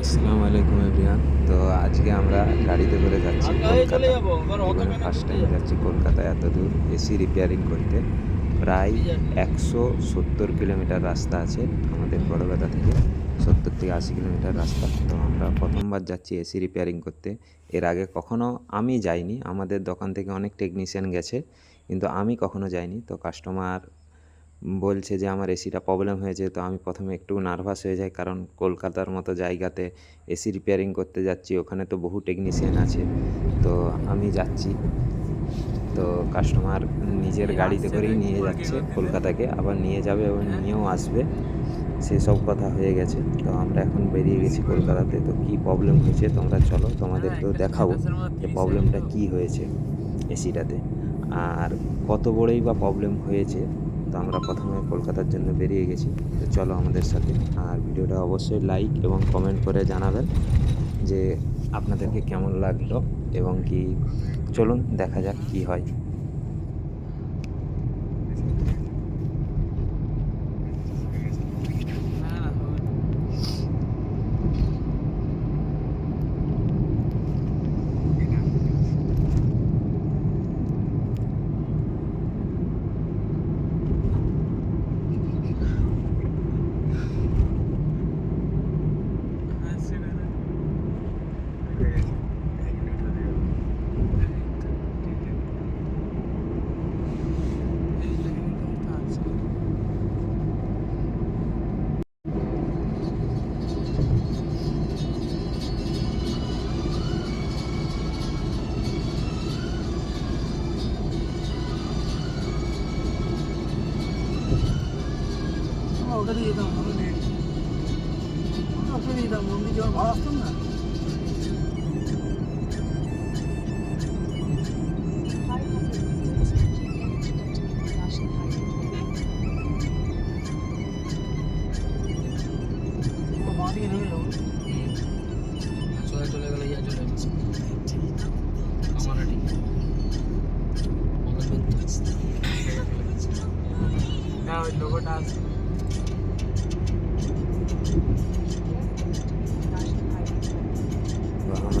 আসসালামু আলাইকুম এভরিওয়ান। তো আজকে আমরা গাড়িতে করে যাচ্ছি কলকাতা। ফার্স্ট টাইম যাচ্ছি কলকাতায় এত দূর এসি রিপেয়ারিং করতে। প্রায় একশো সত্তর কিলোমিটার রাস্তা আছে আমাদের বড়বেলা থেকে। সত্তর থেকে আশি কিলোমিটার রাস্তা। তো আমরা প্রথমবার যাচ্ছি এসি রিপেয়ারিং করতে। এর আগে কখনো আমি যাইনি। আমাদের দোকান থেকে অনেক টেকনিশিয়ান গেছে কিন্তু আমি কখনো যাইনি। তো কাস্টমার বলছে যে আমার এসিটা প্রবলেম হয়েছে তো আমি প্রথমে একটু নার্ভাস হয়ে যাই কারণ কলকাতার মতো জায়গাতে এসি রিপেয়ারিং করতে যাচ্ছি ওখানে তো বহু টেকনিশিয়ান আছে। তো আমি যাচ্ছি তো কাস্টমার নিজের গাড়িতে করেই নিয়ে যাচ্ছে কলকাতাকে আবার নিয়ে যাবে এবং নিয়েও আসবে সেসব কথা হয়ে গেছে। তো আমরা এখন বেরিয়ে গেছি কলকাতাতে তো কী প্রবলেম হয়েছে তোমরা চলো তোমাদেরকেও দেখাবো যে প্রবলেমটা কী হয়েছে এসিটাতে। আর কত বড়ই বা প্রবলেম হয়েছে তো আমরা প্রথমে কলকাতার জন্য বেরিয়ে গেছি। তো চলো আমাদের সাথে। আর ভিডিওটা অবশ্যই লাইক এবং কমেন্ট করে জানাবেন যে আপনাদেরকে কেমন লাগল এবং কি। চলুন দেখা যাক কি হয়। ওটা দিয়ে যেতাম ভালো নেই ওটা দিয়ে যেতাম, মন্দির যখন ভালো আসতাম না। বাঁ দিকে নেমে যাব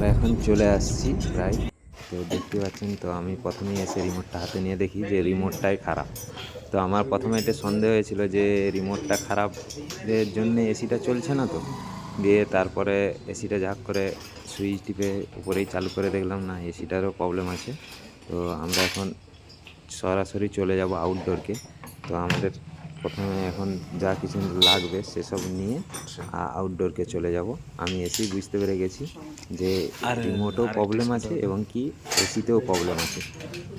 আমরা এখন চলে আসছি প্রায়। তো দেখতে পাচ্ছেন, তো আমি প্রথমেই এসে রিমোটটা হাতে নিয়ে দেখি যে রিমোটটাই খারাপ। তো আমার প্রথমে এটা সন্দেহ হয়েছিল যে রিমোটটা খারাপ এর জন্য এসিটা চলছে না তো। দিয়ে তারপরে এসিটা ঝাঁক করে সুইচ টিপে উপরেই চালু করে দেখলাম, না, এসিটারও প্রবলেম আছে। তো আমরা এখন সরাসরি চলে যাব আউটডোরকে তো আমাদের প্রথমে এখন যা কিছু লাগবে সেসব নিয়ে আউটডোরকে চলে যাব। আমি এসি বুঝতে পেরে গেছি যে রিমোটেও প্রবলেম আছে এবং কি এসিতেও প্রবলেম আছে।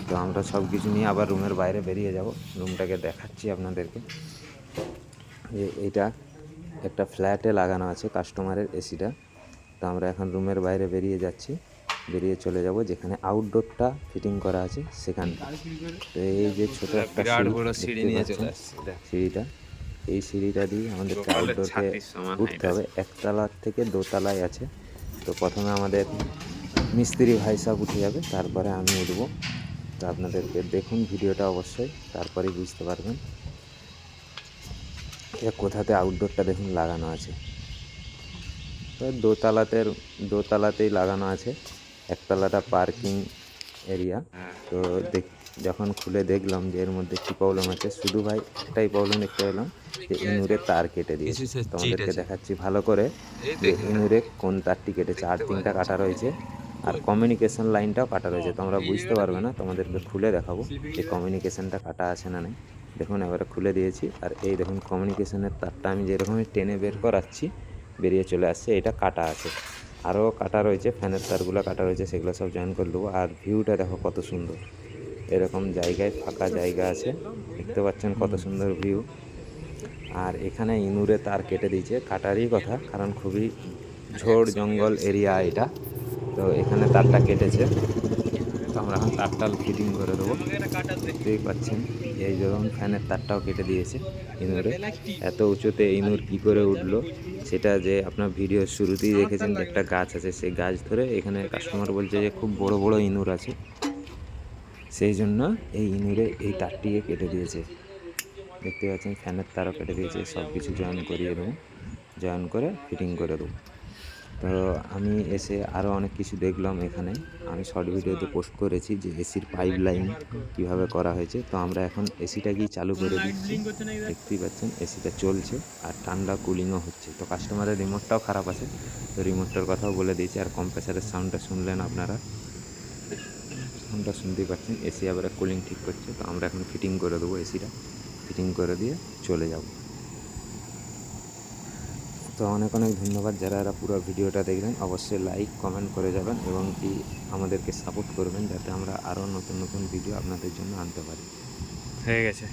তো আমরা সব কিছু নিয়ে আবার রুমের বাইরে বেরিয়ে যাব। রুমটাকে দেখাচ্ছি আপনাদেরকে। যে এটা একটা ফ্ল্যাটে লাগানো আছে কাস্টমারের এসিটা তো আমরা এখন রুমের বাইরে বেরিয়ে যাচ্ছি। বেরিয়ে চলে যাব যেখানে আউটডোরটা ফিটিং করা আছে সেখানে তো এই যে ছোট একটা সিঁড়ি সিঁড়িটা। এই সিঁড়িটা দিয়ে আমাদেরকে আউটডোরকে উঠতে হবে। একতলার থেকে দোতলায় আছে। তো প্রথমে আমাদের মিস্ত্রি ভাই সাহেব উঠে যাবে তারপরে আমি উঠবো। তো আপনাদেরকে দেখুন ভিডিওটা অবশ্যই তারপরেই বুঝতে পারবেন কোথাতে আউটডোরটা দেখুন লাগানো আছে। তো দোতলাতে দোতলাতেই লাগানো আছে। একতলাটা পার্কিং এরিয়া। তো দেখ যখন খুলে দেখলাম যে এর মধ্যে কী প্রবলেম আছে শুধু ভাই একটাই প্রবলেম দেখতে পেলাম যে ইনুরে তার কেটে দিয়েছে। তোমাদেরকে দেখাচ্ছি ভালো করে যে ইনুরে কোন তারটি কেটেছে আর তিনটা কাটা রয়েছে। আর কমিউনিকেশন লাইনটাও কাটা রয়েছে। তোমরা বুঝতে পারবে না তোমাদেরকে খুলে দেখাবো যে কমিউনিকেশনটা কাটা আছে না নেই। দেখুন এবারে খুলে দিয়েছি। আর এই দেখুন কমিউনিকেশনের তারটা আমি যেরকমই টেনে বের করাচ্ছি বেরিয়ে চলে আসছে এটা কাটা আছে। আরও কাটা রয়েছে, ফ্যানের তারগুলো কাটা রয়েছে, সেগুলো সব জয়েন করে দেবো। আর ভিউটা দেখো কত সুন্দর। এরকম জায়গায় ফাঁকা জায়গা আছে। দেখতে পাচ্ছেন কত সুন্দর ভিউ আর এখানে ইনুরে তার কেটে দিয়েছে। কাটারই কথা, কারণ খুবই ঝোড় জঙ্গল এরিয়া এটা। তো এখানে তারটা কেটেছে। আমরা এখন তারটা ফিটিং করে দেবো। দেখতেই পাচ্ছেন, এই যখন ফ্যানের তারটাও কেটে দিয়েছে ইনুরে এত উঁচুতে ইনুর কী করে উঠল, সেটা যে আপনার ভিডিও শুরুতেই দেখেছেন একটা গাছ আছে, সেই গাছ ধরে এখানে কাস্টমার বলছে যে খুব বড় বড় ইনুর আছে। সেই জন্য এই ইনুরে এই তারটিকে কেটে দিয়েছে। দেখতে পাচ্ছেন, ফ্যানের তারও কেটে দিয়েছে সব কিছু জয়েন করিয়ে দেবো। জয়েন করে ফিটিং করে দেবো। তো আমি এসে আরও অনেক কিছু দেখলাম এখানে। আমি শর্ট ভিডিওতে পোস্ট করেছি যে এসির পাইপ লাইন কীভাবে করা হয়েছে। তো আমরা এখন এসিটাকেই চালু করে দিচ্ছি? দেখতেই পাচ্ছেন এসিটা চলছে আর ঠান্ডা কুলিংও হচ্ছে। তো কাস্টমারের রিমোটটাও খারাপ আছে। তো রিমোটটার কথাও বলে দিয়েছি। আর কম্প্রেসারের সাউন্ডটা শুনলেন আপনারা? সাউন্ডটা শুনতেই পাচ্ছেন। এসি আবার কুলিং ঠিক করছে। তো আমরা এখন ফিটিং করে দেবো এসিটা ফিটিং করে দিয়ে চলে যাব। তো অনেক অনেক ধন্যবাদ যারা এরা পুরো ভিডিওটা দেখলেন। অবশ্যই লাইক কমেন্ট করে যাবেন এবং কি আমাদেরকে সাপোর্ট করবেন যাতে আমরা আরও নতুন নতুন ভিডিও আপনাদের জন্য আনতে পারি। হয়ে গেছে।